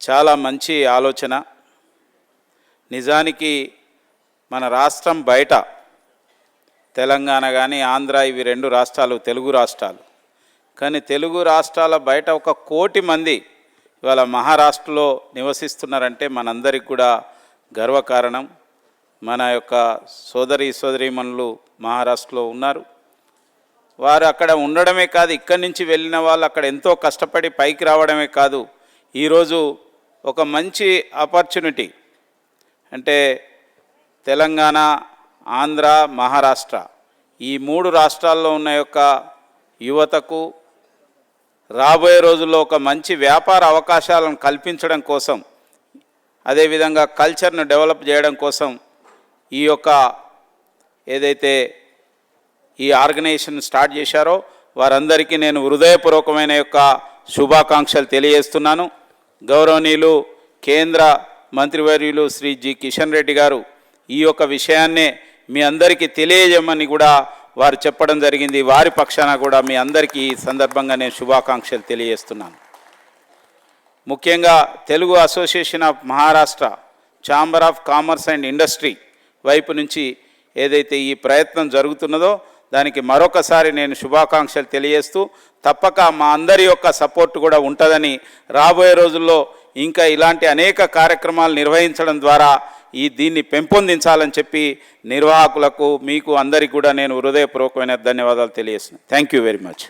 చాలా మంచి ఆలోచన. నిజానికి మన రాష్ట్రం బయట తెలంగాణ కానీ ఆంధ్ర ఇవి రెండు రాష్ట్రాలు తెలుగు రాష్ట్రాలు. కానీ తెలుగు రాష్ట్రాల బయట ఒక కోటి మంది ఇవాళ మహారాష్ట్రలో నివసిస్తున్నారంటే మనందరికి కూడా గర్వకారణం మన యొక్క సోదరి సోదరీమణులు మహారాష్ట్రలో ఉన్నారు. వారు అక్కడ ఉండడమే కాదు ఇక్కడి నుంచి వెళ్ళిన వాళ్ళు అక్కడ ఎంతో కష్టపడి పైకి రావడమే కాదు ఈరోజు ఒక మంచి ఆపర్చునిటీ అంటే తెలంగాణ ఆంధ్ర మహారాష్ట్ర ఈ మూడు రాష్ట్రాల్లో ఉన్న యొక్క యువతకు రాబోయే రోజుల్లో ఒక మంచి వ్యాపార అవకాశాలను కల్పించడం కోసం అదేవిధంగా కల్చర్ను డెవలప్ చేయడం కోసం ఈ యొక్క ఏదైతే ఈ ఆర్గనైజేషన్ స్టార్ట్ చేశారో వారందరికీ నేను హృదయపూర్వకమైన యొక్క శుభాకాంక్షలు తెలియజేస్తున్నాను. గౌరవనీయులు కేంద్ర మంత్రివర్యులు శ్రీ జి కిషన్ రెడ్డి గారు ఈ యొక్క విషయాన్నే మీ అందరికీ తెలియజేయమని కూడా వారు చెప్పడం జరిగింది. వారి పక్షాన కూడా మీ అందరికీ ఈ సందర్భంగా నేను శుభాకాంక్షలు తెలియజేస్తున్నాను. ముఖ్యంగా Telugu association of Maharashtra chamber of commerce and industry వైపు నుంచి ఏదైతే ఈ ప్రయత్నం జరుగుతున్నదో దానికి మరొకసారి నేను శుభాకాంక్షలు తెలియజేస్తూ తప్పక మా అందరి యొక్క సపోర్ట్ కూడా ఉంటుందని రాబోయే రోజుల్లో ఇంకా ఇలాంటి అనేక కార్యక్రమాలు నిర్వహించడం ద్వారా ఈ దీన్ని పెంపొందించాలని చెప్పి నిర్వాహకులకు మీకు అందరికీ కూడా నేను హృదయపూర్వకమైన ధన్యవాదాలు తెలియజేస్తున్నాను. Thank you very much